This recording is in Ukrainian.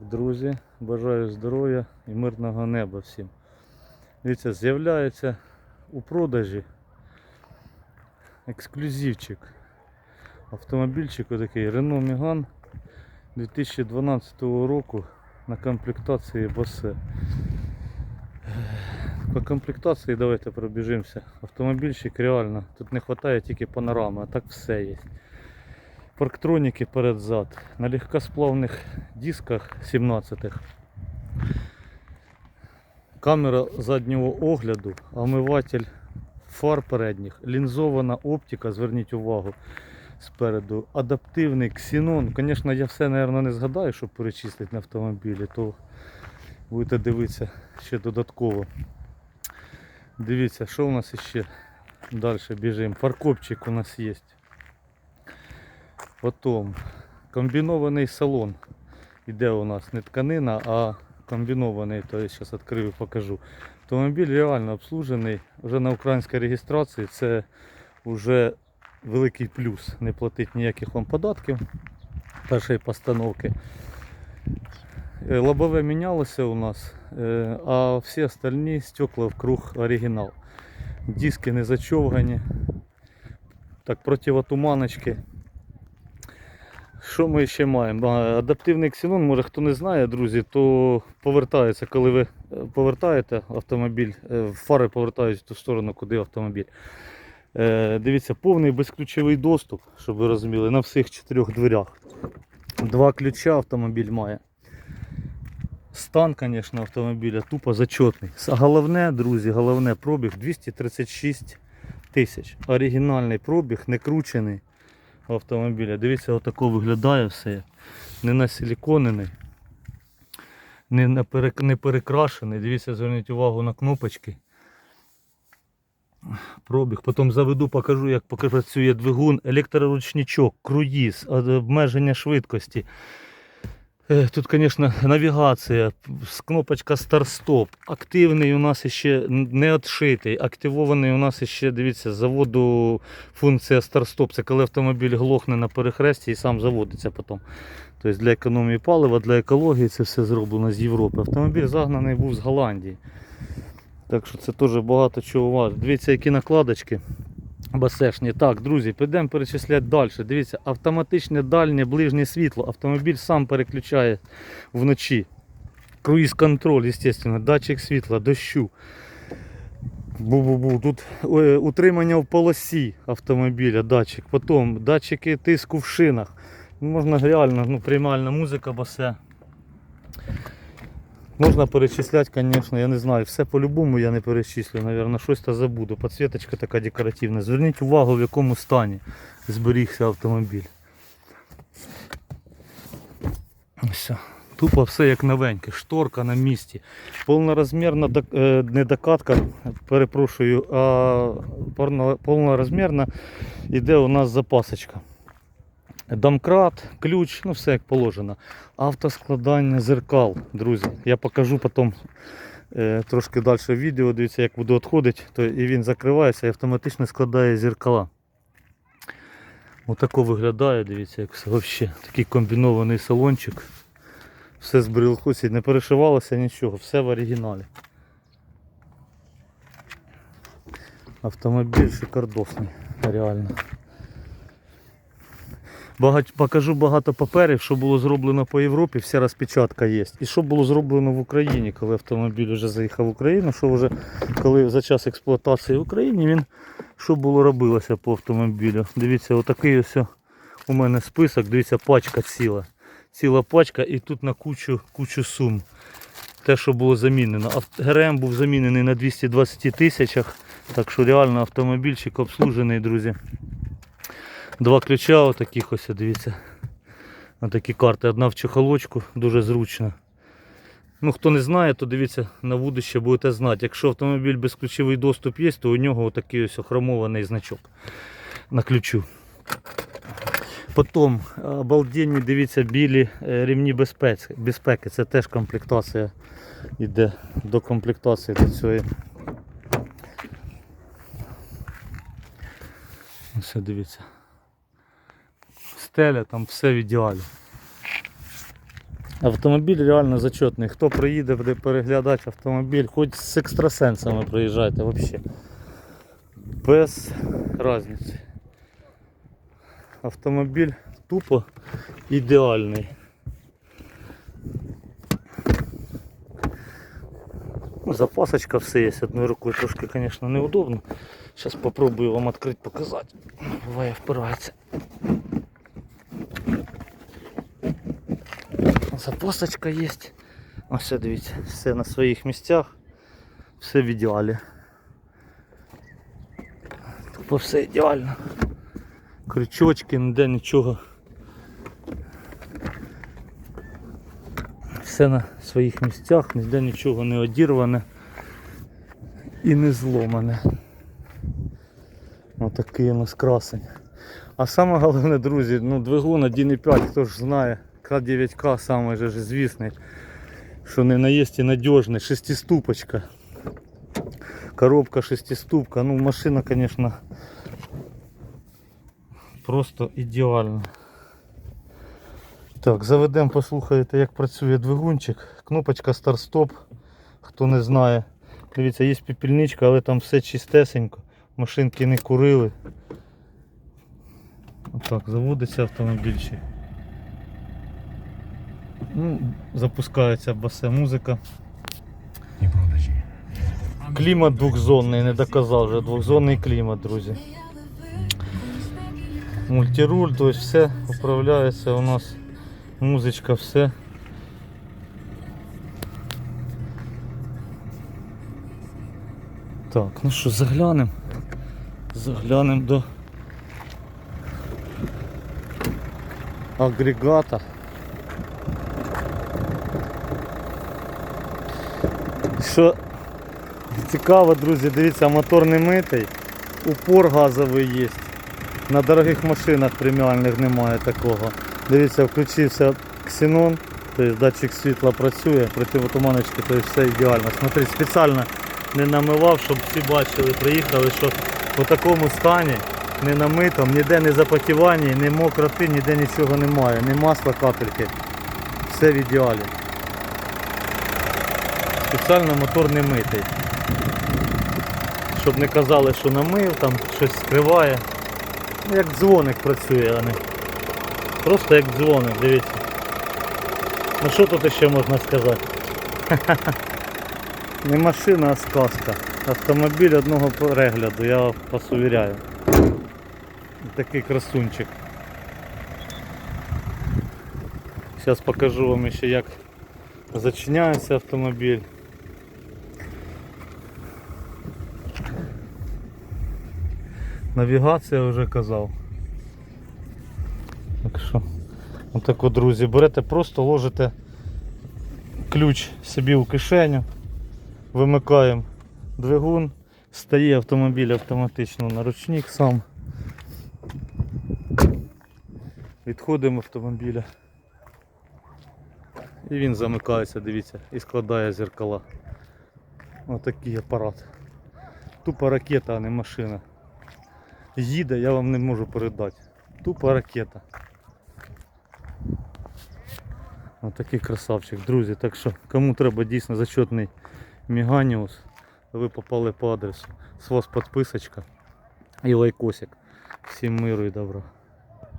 Друзі, бажаю здоров'я і мирного неба всім. Дивіться, з'являється у продажі ексклюзивчик. Автомобільчик отакий Renault Megane 2012 року на комплектації Bose. По комплектації давайте пробіжимося. Автомобільчик реально, тут не вистачає тільки панорами, а так все є. Парктроніки перед-зад, на легкосплавних дисках 17-х. Камера заднього огляду, омиватель фар передніх, лінзована оптика, зверніть увагу спереду, адаптивний ксенон. Звісно, я все, мабуть, не згадаю, щоб перечислити на автомобілі, то будете дивитися ще додатково. Дивіться, що у нас ще далі біжимо. Фаркопчик у нас є. Потім комбінований салон. Іде у нас не тканина, а комбінований, то я зараз відкрию покажу. Автомобіль реально обслужений. Вже на українській реєстрації це вже великий плюс. Не платить ніяких вам податків першої постановки. Е, Лобове мінялося у нас, е, а всі остальні стекла вкруг оригінал. Диски не зачовгані. Так, противотуманочки. Що ми ще маємо? Адаптивний ксенон, може хто не знає, друзі, то повертається, коли ви е, повертаєте автомобіль, е, фари повертають в ту сторону, куди автомобіль. Е, Дивіться, повний безключовий доступ, щоб ви розуміли, на всіх чотирьох дверях. Два ключа автомобіль має. Стан, звісно, автомобіля тупо зачетний. Головне, друзі, головне пробіг 236 тисяч. Оригінальний пробіг, не кручений автомобіля. Дивіться, отако виглядає все. Не насиліконений, не, не перекрашений. Дивіться, зверніть увагу на кнопочки. Пробіг. Потім заведу, покажу, як працює двигун, електроручничок, круїз, обмеження швидкості. Е, Тут, звісно, навігація, кнопочка старт-стоп. Активний у нас ще не відшитий. Активований у нас ще, дивіться, заводу функція старт-стоп. Це коли автомобіль глохне на перехресті і сам заводиться потім. Тобто для економії палива, для екології це все зроблено з Європи. Автомобіль загнаний був з Голландії. Так що це теж багато чого важить. Дивіться, які накладочки. Басешні. Так, друзі, підемо перечисляти далі. Дивіться, автоматичне дальнє ближнє світло. Автомобіль сам переключає вночі. Круїз контроль, звісно, датчик світла, дощу. Бу-бу-бу. Тут е, утримання в полосі автомобіля, датчик. Потім датчики тиску в шинах. Можна реально, ну, приймальна музика, басе. Можна перечисляти, звісно, я не знаю. Все по-любому я не перечислю, мабуть, щось та забуду. Подсвіточка така декоративна. Зверніть увагу, в якому стані зберігся автомобіль. Ось. Тупо все як новеньке, шторка на місці. Повнорозмірна е, не докатка, перепрошую, а повнорозмірна іде у нас запасочка. Домкрат, ключ, ну все як положено. Автоскладання зеркал, друзі. Я покажу потім е, трошки далі відео, дивіться, як буду відходити, то і він закривається і автоматично складає зеркала. Отако виглядає, дивіться, як все взагалі. Такий комбінований салончик. Все з брілхусі, не перешивалося нічого, все в оригіналі. Автомобіль шикардосний, реально. Покажу багато паперів, що було зроблено по Європі, вся розпечатка є. І що було зроблено в Україні, коли автомобіль вже заїхав в Україну, що вже коли за час експлуатації в Україні він що було робилося по автомобілю. Дивіться, отакий ось у мене список, дивіться, пачка ціла. Ціла пачка і тут на кучу, кучу сум. Те, що було замінено. ГРМ був замінений на 220 тисячах. Так що реально автомобільчик обслужений, друзі. Два ключа отаких ось, дивіться. Отакі карти. Одна в чехолочку, дуже зручно. Ну, хто не знає, то дивіться на будуще будете знати. Якщо автомобіль безключовий доступ є, то у нього отакий ось охромований значок на ключу. Потім обалденні, дивіться, білі е, безпеки. безпеки. Це теж комплектація йде до комплектації до цієї. Ось дивіться. Стеля, там все в ідеалі. Автомобіль реально зачетний. Хто приїде, буде переглядати автомобіль, хоч з екстрасенсами приїжджайте взагалі. Без різниці. Автомобіль тупо ідеальний. Запасочка все є, одною рукою трошки, звісно, неудобно. Зараз попробую вам відкрити, показати. Буває впирається. Запасочка є. Ось дивіться, все на своїх місцях, все в ідеалі. Тупо все ідеально. Крючочки, ніде нічого. Все на своїх місцях, ніде нічого не одірване і не зломане. Отакий у нас красень. А саме головне, друзі, ну двигун 1.5, хто ж знає, К9К самий же звісний, що не наїсть і надіжний, шестиступочка. Коробка шестиступка, ну машина, звісно, просто ідеальна. Так, заведемо, послухаєте, як працює двигунчик. Кнопочка старт-стоп, хто не знає. Дивіться, є пепельничка, але там все чистесенько. Машинки не курили. Отак, заводиться автомобільчик. Ну, запускається басе музика. Клімат двохзонний, не доказав вже. Двохзонний клімат, друзі. Мультируль, то есть все управляється у нас. Музичка, все. Так, ну що, заглянемо. Заглянемо до агрегата. Що цікаво, друзі, дивіться, мотор не митий, упор газовий є. На дорогих машинах преміальних немає такого. Дивіться, включився ксенон, тобто датчик світла працює, противотуманочки, тобто все ідеально. Смотри, спеціально не намивав, щоб всі бачили, приїхали, що в такому стані, не намитом, ніде не запотівання, ні мокроти, ніде нічого немає, ні масла капельки. Все в ідеалі. Спеціально мотор не митий. Щоб не казали, що намив, там щось скриває. Ну, як дзвоник працює, а не. Просто як дзвоник, дивіться. Ну що тут ще можна сказати? Не машина, а сказка. Автомобіль одного перегляду, я вас увіряю. Такий красунчик. Зараз покажу вам ще як зачиняється автомобіль. Навігація вже казав. Так що, отако, друзі, берете, просто ложите ключ собі у кишеню, вимикаємо двигун, стає автомобіль автоматично на ручник сам. Відходимо автомобіля. І він замикається, дивіться, і складає зеркала. Отакий апарат. Тупо ракета, а не машина. Їде, я вам не можу передати. Тупа ракета. Отакий красавчик, друзі. Так що кому треба дійсно зачетний Міганіус, ви попали по адресу. З вас підписочка і лайкосик. Всім миру і добра.